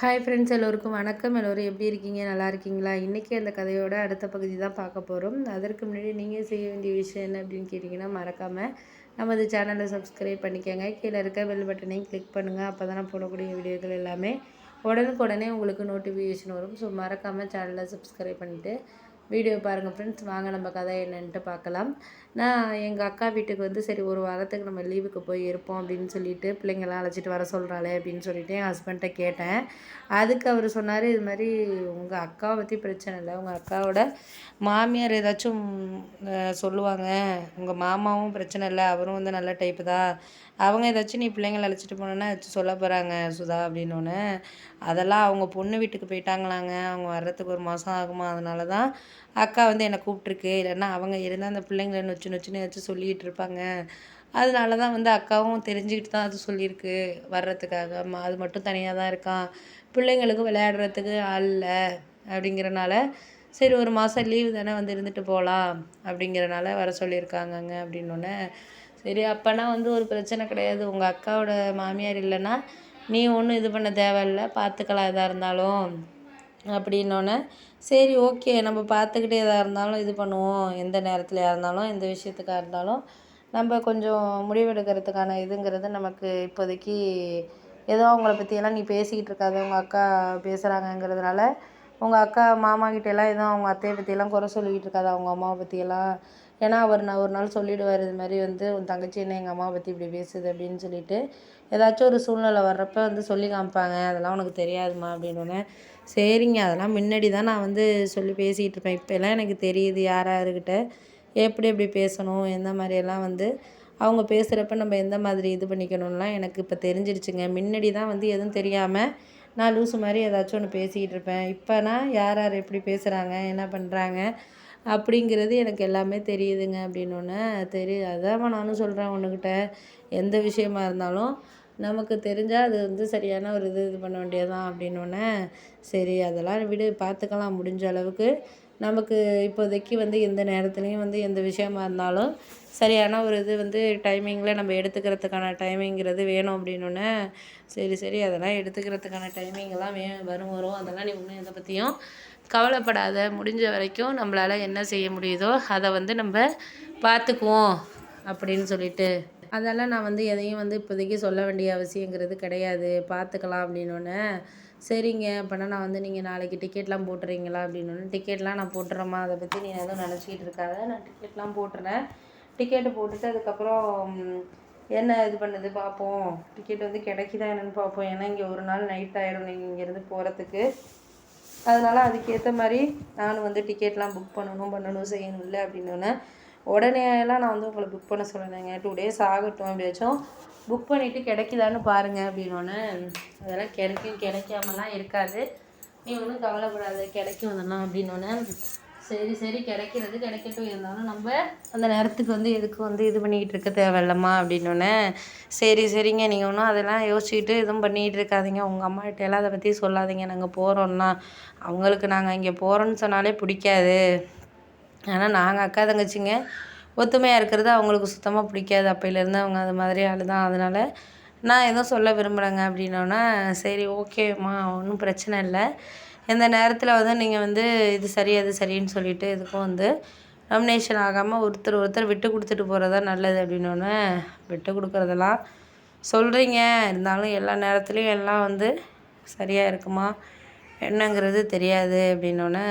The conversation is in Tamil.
ஹாய் ஃப்ரெண்ட்ஸ் எல்லோருக்கும் வணக்கம். எல்லோரும் எப்படி இருக்கீங்க? நல்லா இருக்கீங்களா? இன்றைக்கி அந்த கதையோட அடுத்த பகுதி தான் பார்க்க போகிறோம் அதற்கு முன்னாடி நீங்கள் செய்ய வேண்டிய விஷயம் என்ன அப்படின்னு கேட்டிங்கன்னா மறக்காமல் நமது சேனலை சப்ஸ்கிரைப் பண்ணிக்கோங்க. கீழே இருக்க பெல் பட்டனையும் கிளிக் பண்ணுங்கள் அப்போ தான் நான் போடக்கூடிய வீடியோக்கள் எல்லாமே உடனுக்குடனே உங்களுக்கு நோட்டிஃபிகேஷன் வரும். ஸோ மறக்காமல் சேனலை சப்ஸ்கிரைப் பண்ணிவிட்டு வீடியோ பாருங்கள் ஃப்ரெண்ட்ஸ் வாங்க நம்ம கதை என்னன்ட்டு பார்க்கலாம். நான் எங்கள் அக்கா வீட்டுக்கு வந்து சரி ஒரு வாரத்துக்கு நம்ம லீவுக்கு போய் இருப்போம் அப்படின்னு சொல்லிட்டு பிள்ளைங்களாம் அழைச்சிட்டு வர சொல்கிறாளே அப்படின்னு சொல்லிட்டு என் ஹஸ்பண்ட்டை கேட்டேன். அதுக்கு அவர் சொன்னார் இது மாதிரி உங்கள் அக்காவை பற்றி பிரச்சனை இல்லை. உங்கள் அக்காவோட மாமியார் ஏதாச்சும் சொல்லுவாங்க. உங்கள் மாமாவும் பிரச்சனை இல்லை. அவரும் வந்து நல்ல டைப்பு தான். அவங்க ஏதாச்சும் நீ பிள்ளைங்களை அழைச்சிட்டு போனோன்னா ஏதாச்சும் சொல்ல போகிறாங்க சுதா அப்படின்னோடனே அதெல்லாம் அவங்க பொண்ணு வீட்டுக்கு போயிட்டாங்களாங்க. அவங்க வர்றதுக்கு ஒரு மாதம் ஆகுமா? அதனால தான் அக்கா வந்து என்னை கூப்பிட்ருக்கு இல்லைன்னா அவங்க இருந்தால் அந்த பிள்ளைங்கள நொச்சு நொச்சுன்னு ஏதாச்சும் சொல்லிகிட்டு இருப்பாங்க. அதனால தான் வந்து அக்காவும் தெரிஞ்சுக்கிட்டு தான் அது சொல்லியிருக்கு. வர்றதுக்காக. அது மட்டும் தனியாக தான் இருக்கான் பிள்ளைங்களுக்கு விளையாடுறதுக்கு ஆள் இல்லை. அப்படிங்கிறனால சரி ஒரு மாதம் லீவு தானே வந்து இருந்துட்டு போகலாம் அப்படிங்கிறனால வர சொல்லியிருக்காங்கங்க அப்படின்னோடனே சரி அப்போனா வந்து ஒரு பிரச்சனை கிடையாது. உங்கள் அக்காவோட மாமியார் இல்லைன்னா நீ ஒன்றும் இது பண்ண தேவையில்ல. பார்த்துக்கலாம் எதாக இருந்தாலும். அப்படின்னோடனே சரி ஓகே நம்ம பார்த்துக்கிட்டே எதாக இருந்தாலும் இது பண்ணுவோம். எந்த நேரத்துலையாக இருந்தாலும் எந்த விஷயத்துக்காக இருந்தாலும் நம்ம கொஞ்சம் முடிவெடுக்கிறதுக்கான இதுங்கிறது நமக்கு இப்போதைக்கு ஏதோ அவங்கள பற்றியெல்லாம் நீ பேசிக்கிட்டு இருக்காது. உங்கள் அக்கா பேசுகிறாங்கங்கிறதுனால உங்கள் அக்கா மாமா கிட்டேலாம் எதுவும் அவங்க அத்தையை பற்றியெல்லாம் குறை சொல்லிக்கிட்டு இருக்காது. அவங்க அம்மாவை பற்றியெல்லாம் ஏன்னா அவர் நான் ஒரு நாள் சொல்லிவிடுவார் இது மாதிரி வந்து உன் தங்கச்சி என்ன எங்கள் அம்மாவை பற்றி இப்படி பேசுது? அப்படின்னு சொல்லிட்டு ஏதாச்சும் ஒரு சூழ்நிலை வர்றப்ப வந்து சொல்லி காமிப்பாங்க. அதெல்லாம் உனக்கு தெரியாதுமா அப்படின்னோடனே சரிங்க அதெல்லாம் முன்னாடி தான் நான் வந்து சொல்லி பேசிக்கிட்டு இருப்பேன். இப்போல்லாம் எனக்கு தெரியுது யார் யாருக்கிட்ட எப்படி எப்படி பேசணும் எந்த மாதிரியெல்லாம் வந்து அவங்க பேசுகிறப்ப நம்ம எந்த மாதிரி இது பண்ணிக்கணும்லாம் எனக்கு இப்போ தெரிஞ்சிருச்சுங்க. முன்னாடி தான் வந்து எதுவும் தெரியாமல் நான் லூசு மாதிரி ஏதாச்சும் ஒன்று பேசிக்கிட்டு இருப்பேன். இப்போனா யார் யார் எப்படி பேசுகிறாங்க என்ன பண்ணுறாங்க அப்படிங்கிறது எனக்கு எல்லாமே தெரியுதுங்க அப்படின்னு ஒன்று தெரியுது அதான் நானும் சொல்கிறேன் உன்னுக்கிட்ட எந்த விஷயமா இருந்தாலும் நமக்கு தெரிஞ்சால் அது வந்து சரியான ஒரு இது இது பண்ண வேண்டியதுதான் அப்படின்னோடனே சரி அதெல்லாம் விடு பார்த்துக்கலாம் முடிஞ்ச அளவுக்கு. நமக்கு இப்போதைக்கு வந்து எந்த நேரத்துலையும் வந்து எந்த விஷயமா இருந்தாலும் சரியான ஒரு இது வந்து டைமிங்கில் நம்ம எடுத்துக்கிறதுக்கான டைமிங்கிறது வேணும் அப்படின்னோடனே சரி சரி அதெல்லாம் எடுத்துக்கிறதுக்கான டைமிங்கெல்லாம் வே வரும் வரும். அதெல்லாம் நீ ஒன்றும் எதை பற்றியும் கவலைப்படாத. முடிஞ்ச வரைக்கும் நம்மளால் என்ன செய்ய முடியுதோ அதை வந்து நம்ம பார்த்துக்குவோம் அப்படின்னு சொல்லிட்டு அதெல்லாம் நான் வந்து எதையும் வந்து இப்போதைக்கு சொல்ல வேண்டிய அவசியங்கிறது கிடையாது. பார்த்துக்கலாம் அப்படின்னோடனே சரிங்க அப்படின்னா நான் வந்து நீங்கள் நாளைக்கு டிக்கெட்லாம் போட்டுறீங்களா அப்படின்னோடனே டிக்கெட்லாம் நான் போட்டுறேம்மா அதை பற்றி நீ எதுவும் நினச்சிக்கிட்டு இருக்காத. நான் டிக்கெட்லாம் போட்டுறேன். டிக்கெட்டு போட்டுட்டு அதுக்கப்புறம் என்ன இது பண்ணுது பார்ப்போம். டிக்கெட் வந்து கிடைக்குதா என்னென்னு பார்ப்போம். ஏன்னா இங்கே ஒரு நாள் நைட் ஆகிடும் நீங்கள் இங்கேருந்து போகிறதுக்கு அதனால் அதுக்கேற்ற மாதிரி நானும் வந்து டிக்கெட்லாம் புக் பண்ணணும் பண்ணணும் செய்யணும் இல்லை அப்படின்னோடனே உடனே எல்லாம் நான் வந்து உங்களை புக் பண்ண சொல்லலைங்க டூ டேஸ் ஆகட்டும் எப்படியாச்சும். புக் பண்ணிவிட்டு கிடைக்குதான்னு பாருங்கள் அப்படின்னோடனே அதெல்லாம் கிடைக்கும் கிடைக்காமலாம் இருக்காது. நீ ஒன்றும் கவலைப்படாது கிடைக்கும் அதெல்லாம் அப்படின்னோடனே சரி சரி கிடைக்கிறது கிடைக்கட்டும். இருந்தாலும் நம்ம அந்த நேரத்துக்கு வந்து எதுக்கு வந்து இது பண்ணிக்கிட்டு இருக்க தேவையில்லம்மா அப்படின்னோடனே சரி சரிங்க. நீங்கள் ஒன்றும் அதெல்லாம் யோசிச்சுட்டு எதுவும் பண்ணிகிட்டு இருக்காதீங்க. உங்கள் அம்மாகிட்ட எல்லாம் அதை பற்றி சொல்லாதீங்க. நாங்கள் போகிறோன்னா அவங்களுக்கு நாங்கள் இங்கே போகிறோன்னு சொன்னாலே பிடிக்காது. ஆனால் நாங்கள் அக்கா தங்கச்சிங்க. ஒத்துமையாக இருக்கிறது அவங்களுக்கு சுத்தமாக பிடிக்காது. அப்போயிலேருந்து அவங்க அது மாதிரி ஆள் தான் அதனால் நான் எதுவும் சொல்ல விரும்புகிறேங்க அப்படின்னோடனே சரி ஓகேம்மா ஒன்றும் பிரச்சனை இல்லை. எந்த நேரத்தில் வந்து நீங்கள் வந்து இது சரி அது சரின்னு சொல்லிவிட்டு எதுக்கும் வந்து நாமினேஷன் ஆகாமல் ஒருத்தர் ஒருத்தர் விட்டு கொடுத்துட்டு போகிறது தான் நல்லது அப்படின்னோடனே விட்டு கொடுக்குறதெல்லாம் சொல்கிறீங்க இருந்தாலும் எல்லா நேரத்துலையும் எல்லாம் வந்து சரியாக இருக்குமா? என்னங்கிறது தெரியாது அப்படின்னோடனே